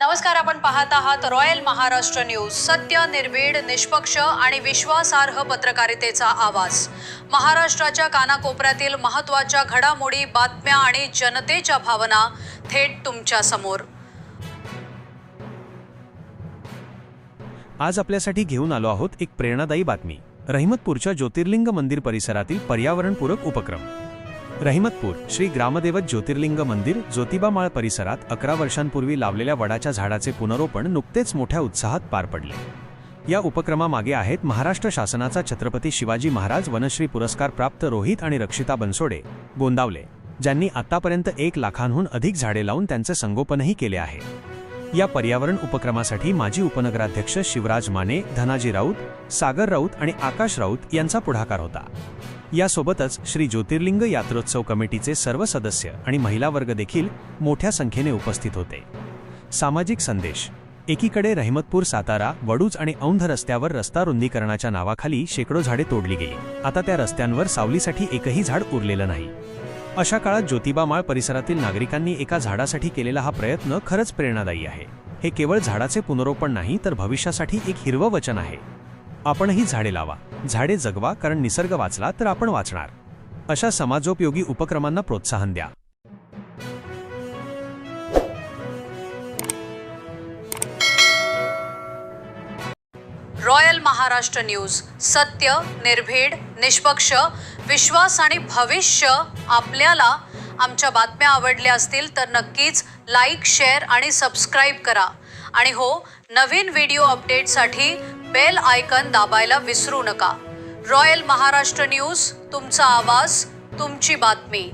नमस्कार आपण पाहत आहात रॉयल महाराष्ट्र न्यूज सत्य निर्भीड निष्पक्ष आणि विश्वासार्ह पत्रकारितेचा आवाज. महाराष्ट्राच्या कानाकोपऱ्यातील महत्त्वाच्या घडामोडी बातम्या आणि जनतेच्या भावना थेट तुमच्यासमोर. आज आपल्यासाठी घेऊन आलो आहोत एक प्रेरणादायी बातमी. रहिमतपूरच्या ज्योतिर्लिंग मंदिर परिसरातील पर्यावरणपूरक उपक्रम. रहिमतपूर श्री ग्रामदेवत ज्योतिर्लिंग मंदिर ज्योतिबामाळ परिसरात अकरा वर्षांपूर्वी लावलेल्या वडाच्या झाडाचे पुनरोपण नुकतेच मोठ्या उत्साहात पार पडले. या उपक्रमामागे आहेत महाराष्ट्र शासनाचा छत्रपती शिवाजी महाराज वनश्री पुरस्कार प्राप्त रोहित आणि रक्षिता बनसोडे गोंदावले ज्यांनी आतापर्यंत एक लाखांहून अधिक झाडे लावून त्यांचे संगोपनही केले आहे. या पर्यावरण उपक्रमासाठी माजी उपनगराध्यक्ष शिवराज माने धनाजी राऊत सागर राऊत आणि आकाश राऊत यांचा पुढाकार होता. यासोबतच श्री ज्योतिर्लिंग यात्रोत्सव कमिटीचे सर्व सदस्य आणि महिला वर्ग देखील मोठ्या संख्येने उपस्थित होते. सामाजिक संदेश. एकीकडे रहिमतपूर सातारा वडूज आणि औंध रस्त्यावर रस्ता रुंदीकरणाच्या नावाखाली शेकडो झाडे तोडली गेली. आता त्या रस्त्यांवर सावलीसाठी एकही झाड उरलेलं नाही. अशा काळात ज्योतिबा माळ परिसरातील नागरिकांनी एका झाडासाठी केलेला हा प्रयत्न खरंच प्रेरणादायी आहे. हे केवळ झाडाचे पुनरोपण नाही तर भविष्यासाठी एक हिरवं वचन आहे. आपणही झाडे लावा. झाडे जगवा कारण निसर्ग वाचला तर आपण वाचणार. अशा समाजोपयोगी उपक्रमांना प्रोत्साहन द्या. Royal Maharashtra news. सत्य निर्भीड निष्पक्ष विश्वास आणि भविष्य आपल्याला आमच्या बातम्या आवडल्या असतील तर नक्कीच लाईक शेअर आणि सबस्क्राईब करा. आणि हो नवीन व्हिडिओ अपडेटसाठी बेल आयकन दाबायला विसरू नका. रॉयल महाराष्ट्र न्यूज तुमचा आवाज तुमची बातमी.